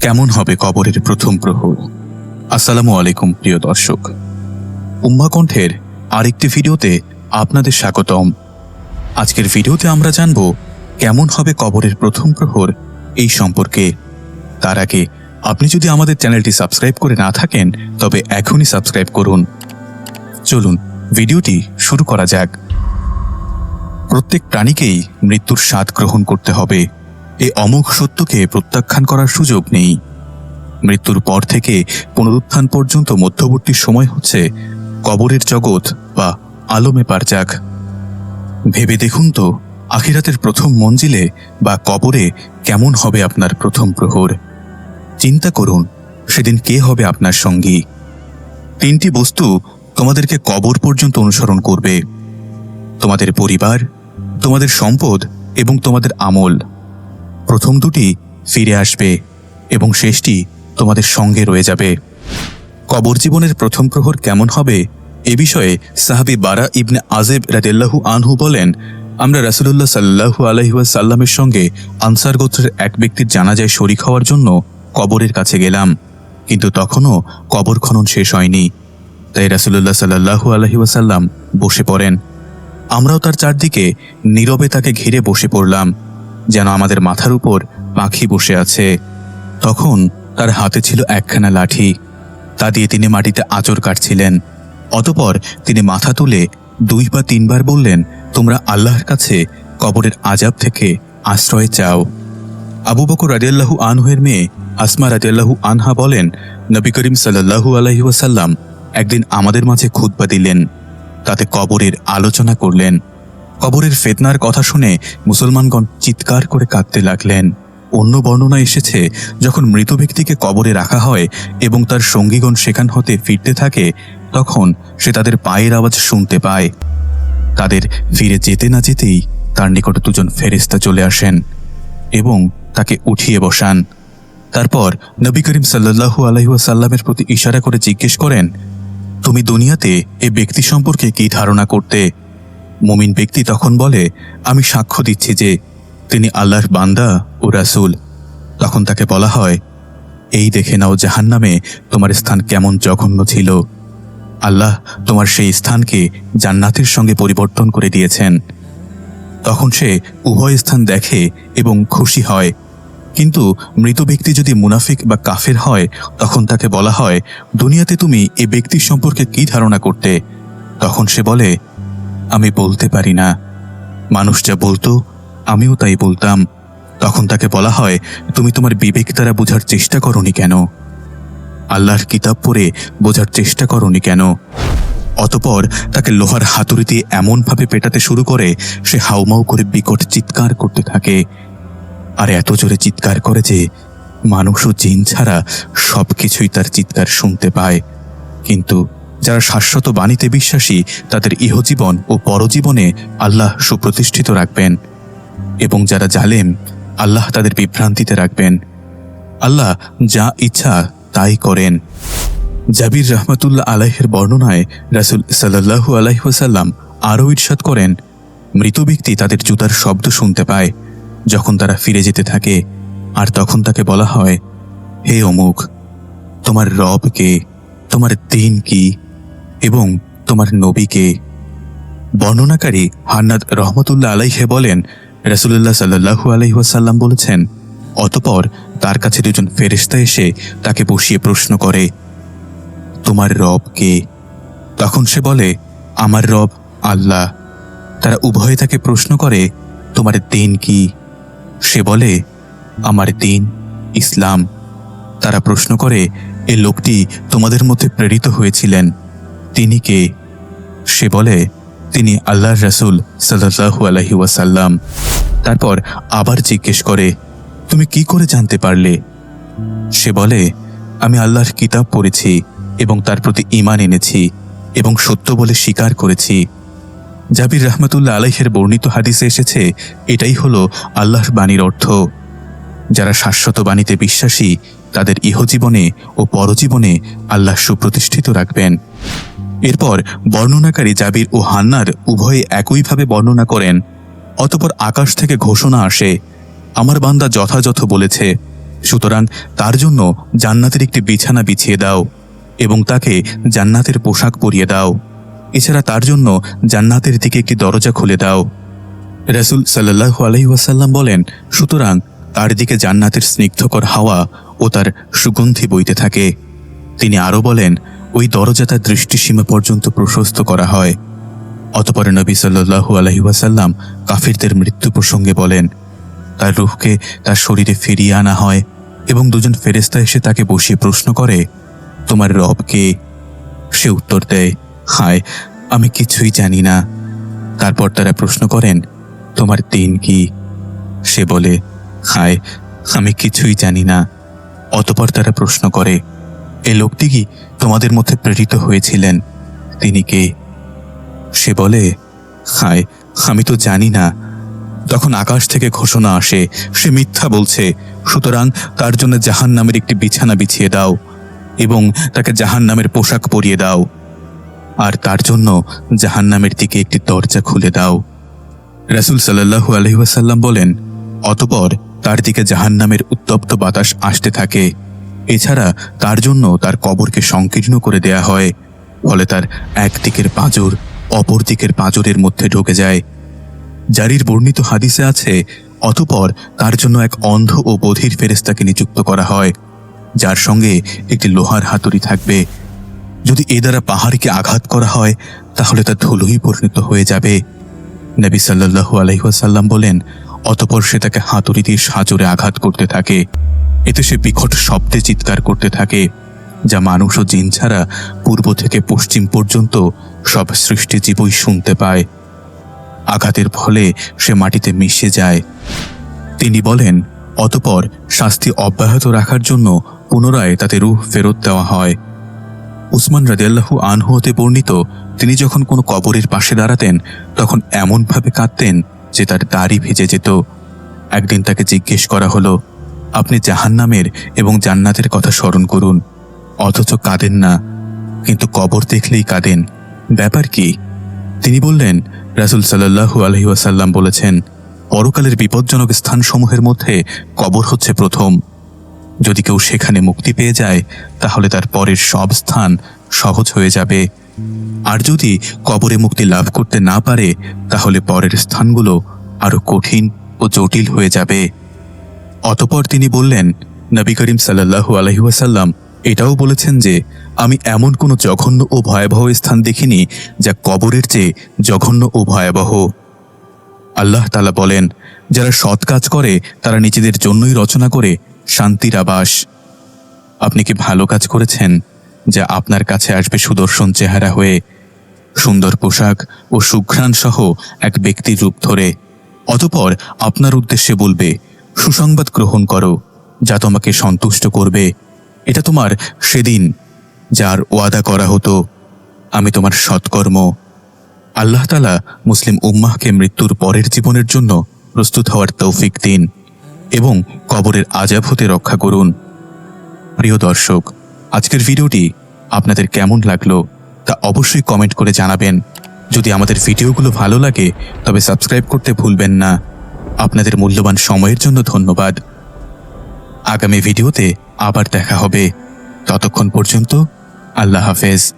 কেমন হবে কবরের প্রথম প্রহর? আসসালামু আলাইকুম, প্রিয় দর্শক। উম্মা কণ্ঠের আরেকটি ভিডিওতে আপনাদের স্বাগতম। আজকের ভিডিওতে আমরা জানব কেমন হবে কবরের প্রথম প্রহর এই সম্পর্কে। তার আগে আপনি যদি আমাদের চ্যানেলটি সাবস্ক্রাইব করে না থাকেন, তবে এখনই সাবস্ক্রাইব করুন। চলুন, ভিডিওটি শুরু করা যাক। প্রত্যেক প্রাণীকেই মৃত্যুর স্বাদ গ্রহণ করতে হবে। এই অমোঘ সত্যকে প্রত্যাখ্যান করার সুযোগ নেই। মৃত্যুর পর থেকে পুনরুত্থান পর্যন্ত মধ্যবর্তী সময় হচ্ছে কবরের জগৎ বা আলমে পারজাক। ভেবে দেখুন তো, আখিরাতের প্রথম মঞ্জিলে বা কবরে কেমন হবে আপনার প্রথম প্রহর। চিন্তা করুন, সেদিন কে হবে আপনার সঙ্গী। তিনটি বস্তু তোমাদেরকে কবর পর্যন্ত অনুসরণ করবে। তোমাদের পরিবার, তোমাদের সম্পদ এবং তোমাদের আমল। প্রথম দুটি ফিরে আসবে এবং শেষটি তোমাদের সঙ্গে রয়ে যাবে। কবর জীবনের প্রথম প্রহর কেমন হবে এ বিষয়ে সাহাবি বারা ইবনে আজেব রাদেল্লাহু আনহু বলেন, আমরা রাসুলুল্লাহ সাল্লাহু আলহিউসাল্লামের সঙ্গে আনসার গোত্রের এক ব্যক্তির জানাজায় শরিক হওয়ার জন্য কবরের কাছে গেলাম, কিন্তু তখনও কবর খনন শেষ হয়নি। তাই রাসুলুল্লাহ সাল্লাহু আলহিউসাল্লাম বসে পড়েন। আমরাও তার চারদিকে নীরবে তাকে ঘিরে বসে পড়লাম। যেন আমাদের মাথার উপর পাখি বসে আছে। তখন তার হাতে ছিল একখানা লাঠি। তা দিয়ে তিনি মাটিতে আচর কাটছিলেন। অতপর তিনি মাথা তুলে দুই বা তিনবার বললেন, তোমরা আল্লাহর কাছে কবরের আজাব থেকে আশ্রয় চাও। আবু বকর রাজিয়াল্লাহু আনহুয়ের মেয়ে আসমা রাজিয়াল্লাহু আনহা বলেন, নবী করিম সাল্লাহু আলহি ওয়াসাল্লাম একদিন আমাদের মাঝে খুতবা দিলেন। তাতে কবরের আলোচনা করলেন। কবরের ফেতনার কথা শুনে মুসলমানগণ চিৎকার করে কাঁদতে লাগলেন। অন্য বর্ণনা এসেছে, যখন মৃত ব্যক্তিকে কবরে রাখা হয় এবং তার সঙ্গীগণ সেখান হতে ফিরতে থাকে, তখন সে তাদের পায়ের আওয়াজ শুনতে পায়। তাদের ফিরে যেতে না যেতেই তার নিকট দুজন ফেরেস্তা চলে আসেন এবং তাকে উঠিয়ে বসান। তারপর নবী করিম সাল্লাহু আলহিহাসাল্লামের প্রতি ইশারা করে জিজ্ঞেস করেন, তুমি দুনিয়াতে এ ব্যক্তি সম্পর্কে কি ধারণা করতে? মুমিন ব্যক্তি তখন বলে, আমি সাক্ষ্য দিচ্ছি যে তিনি আল্লাহর বান্দা ও রাসূল। তখন তাকে বলা হয়, এই দেখে নাও জাহান্নামে তোমার স্থান কেমন জঘন্য ছিল। আল্লাহ তোমার সেই স্থানকে জান্নাতের সঙ্গে পরিবর্তন করে দিয়েছেন। তখন সে উভয় স্থান দেখে এবং খুশি হয়। কিন্তু মৃত ব্যক্তি যদি মুনাফিক বা কাফের হয়, তখন তাকে বলা হয়, দুনিয়াতে তুমি এ ব্যক্তির সম্পর্কে কি ধারণা করতে? তখন সে বলে আমি বলতে পারি না। মানুষ যা বলতো, আমিও তাই বলতাম। তখন তাকে বলা হয়, তুমি তোমার বিবেক দ্বারা বোঝার চেষ্টা করনি কেন? আল্লাহর কিতাব পড়ে বোঝার চেষ্টা করনি কেন? অতপর তাকে লোহার হাতুড়ি দিয়ে এমনভাবে পেটাতে শুরু করে, সে হাউমাউ করে বিকট চিৎকার করতে থাকে। আর এত জোরে চিৎকার করে যে, মানুষ ও জিন ছাড়া সব কিছুই তার চিৎকার শুনতে পায়। কিন্তু যারা শাশ্বত বাণীতে বিশ্বাসী, তাদের ইহজীবন ও পরজীবনে আল্লাহ সুপ্রতিষ্ঠিত রাখবেন। এবং যারা জালেম, আল্লাহ তাদের বিভ্রান্তিতে রাখবেন। আল্লাহ যা ইচ্ছা তাই করেন। জাবির রহমতুল্লাহ আলাইহের বর্ণনায় রাসুল সাল্লাহু আলাইহাসাল্লাম আরও ইরশাদ করেন, মৃত ব্যক্তি তাদের জুতার শব্দ শুনতে পায় যখন তারা ফিরে যেতে থাকে। আর তখন তাকে বলা হয়, হে অমুক, তোমার রব কে? তোমার দিন কি? এবং তোমার নবীকে বর্ণনাকারী হান্নাদ রহমতুল্লাহ আলাইহে বলেন রসুল্লাহ সাল্লাহু আলহিহাসাল্লাম বলেছেন, অতপর তার কাছে দুজন ফেরিস্তা এসে তাকে বসিয়ে প্রশ্ন করে, তোমার রব কে? তখন সে বলে, আমার রব আল্লাহ। তারা উভয়ে তাকে প্রশ্ন করে, তোমার দিন কি? সে বলে, আমার দিন ইসলাম। তারা প্রশ্ন করে, এ লোকটি তোমাদের মধ্যে প্রেরিত হয়েছিলেন। তিনি কে সে বলে, তিনি আল্লাহর রাসুল সাল্লাহু আলহি ওয়াসাল্লাম। তারপর আবার জিজ্ঞেস করে, তুমি কি করে জানতে পারলে? সে বলে, আমি আল্লাহর কিতাব পড়েছি এবং তার প্রতি ইমান এনেছি এবং সত্য বলে স্বীকার করেছি। জাবির রহমতুল্লাহ আলাইহের বর্ণিত হাদিসে এসেছে, এটাই হলো আল্লাহর বাণীর অর্থ। যারা শাশ্বত বাণীতে বিশ্বাসী, তাদের ইহজীবনে ও পরজীবনে আল্লাহ সুপ্রতিষ্ঠিত রাখবেন। এরপর বর্ণনাকারী জাবির ও হান্নার উভয়ে একইভাবে বর্ণনা করেন। অতপর আকাশ থেকে ঘোষণা আসে, আমার বান্দা যথাযথ বলেছে, সুতরাং তার জন্য জান্নাতের একটি বিছানা বিছিয়ে দাও এবং তাকে জান্নাতের পোশাক পরিয়ে দাও। এছাড়া তার জন্য জান্নাতের দিকে একটি দরজা খুলে দাও। রাসূল সাল্লাল্লাহু আলাইহি ওয়াসাল্লাম বলেন, সুতরাং তার দিকে জান্নাতের স্নিগ্ধকর হাওয়া ও তার সুগন্ধি বইতে থাকে। তিনি আরও বলেন ওই দরজা তার দৃষ্টিসীমা পর্যন্ত প্রশস্ত করা হয়। অতপর নবী আলাইহি ওয়াসাল্লাম কাফিরদের মৃত্যু প্রসঙ্গে বলেন, তার রুহকে তার শরীরে ফিরিয়ে আনা হয় এবং দুজন ফেরেস্তা এসে তাকে বসিয়ে প্রশ্ন করে, তোমার রব কে? সে উত্তর দেয়, হায়, আমি কিছুই জানি না। তারপর তারা প্রশ্ন করেন, তোমার দিন কি? সে বলে, হায়, আমি কিছুই জানি না। অতপর তারা প্রশ্ন করে এ লোকটি কি তোমাদের মধ্যে প্রেরিত হয়েছিলেন? তিনি কে? সে বলে, হায়, আমি তো জানি না। তখন আকাশ থেকে ঘোষণা আসে, সে মিথ্যা বলছে, সুতরাং তার জন্য জাহান নামের একটি বিছানা বিছিয়ে দাও এবং তাকে জাহান নামের পোশাক পরিয়ে দাও। আর তার জন্য জাহান নামের দিকে একটি দরজা খুলে দাও। রাসুল সাল্লাহু আলহিহাসাল্লাম বলেন, অতপর তার দিকে জাহান নামের উত্তপ্ত বাতাস আসতে থাকে। এছাড়া তার জন্য তার কবরকে সংকীর্ণ করে দেয়া হয়। ফলে তার একদিকের পাঁজর অপর দিকের পাঁজরের মধ্যে ঢুকে যায়। জারির বর্ণিত হাদিসে আছে, অতপর তার জন্য এক অন্ধ ও বধির ফেরেস্তাকে নিযুক্ত করা হয়, যার সঙ্গে একটি লোহার হাতুড়ি থাকবে। যদি এ দ্বারা পাহাড়কে আঘাত করা হয়, তাহলে তা ধুলোই পরিণত হয়ে যাবে। নবী সাল্লাল্লাহু আলহিহাসাল্লাম বলেন, অতপর সে তাকে হাতুড়ি দিয়ে সাজরে আঘাত করতে থাকে। এতে সে বিকট শব্দে চিৎকার করতে থাকে, যা মানুষ ও জিন ছাড়া পূর্ব থেকে পশ্চিম পর্যন্ত সব সৃষ্টি জীবই শুনতে পায়। আঘাতের ফলে সে মাটিতে মিশে যায়। তিনি বলেন, অতপর শাস্তি অব্যাহত রাখার জন্য পুনরায় তাতে রুহ ফেরত দেওয়া হয়। উসমান রাদিয়াল্লাহু আনহু হতে বর্ণিত, তিনি যখন কোনো কবরের পাশে দাঁড়াতেন, তখন এমনভাবে কাঁদতেন যে তার দাড়ি ভেজে যেত। একদিন তাকে জিজ্ঞেস করা হলো আপনি জাহান্নামের এবং জান্নাতের কথা স্মরণ করুন। অথচ কাঁদেন না। কিন্তু কবর দেখলেই কাঁদেন। ব্যাপার কি? তিনি বললেন, রাসুল সাল্লাহু আলহি ওয়াসাল্লাম বলেছেন, পরকালের বিপজ্জনক স্থানসমূহের মধ্যে কবর হচ্ছে প্রথম। যদি কেউ সেখানে মুক্তি পেয়ে যায়, তাহলে তার পরের সব স্থান সহজ হয়ে যাবে। আর যদি কবরে মুক্তি লাভ করতে না পারে, তাহলে পরের স্থানগুলো আরও কঠিন ও জটিল হয়ে যাবে। অতপর তিনি বললেন, নবী করিম সাল্লাহু আলহিহাসাল্লাম এটাও বলেছেন যে, আমি এমন কোনো জঘন্য ও ভয়াবহ স্থান দেখিনি যা কবরের চেয়ে জঘন্য ও ভয়াবহ। আল্লাহ তালা বলেন, যারা সৎ কাজ করে, তারা নিজেদের জন্যই রচনা করে শান্তির আবাস। আপনি কি ভালো কাজ করেছেন যা আপনার কাছে আসবে সুদর্শন চেহারা হয়ে? সুন্দর পোশাক ও সুঘ্রাণ সহ এক ব্যক্তির রূপ ধরে। অতপর আপনার উদ্দেশ্যে বলবে সুসংবাদ গ্রহণ করো, যা তোমাকে সন্তুষ্ট করবে। এটা তোমার সেদিন যার ওয়াদা করা হতো। আমি তোমার সৎকর্ম। আল্লাহ তালা মুসলিম উম্মাহকে মৃত্যুর পরের জীবনের জন্য প্রস্তুত হওয়ার তৌফিক দিন এবং কবরের আজাব হতে রক্ষা করুন। প্রিয় দর্শক, আজকের ভিডিওটি আপনাদের কেমন লাগল তা অবশ্যই কমেন্ট করে জানাবেন। যদি আমাদের ভিডিওগুলো ভালো লাগে, তবে সাবস্ক্রাইব করতে ভুলবেন না। আপনাদের মূল্যবান সময়ের জন্য ধন্যবাদ। আগামী ভিডিওতে আবার দেখা হবে। ততক্ষণ পর্যন্ত আল্লাহ হাফেজ।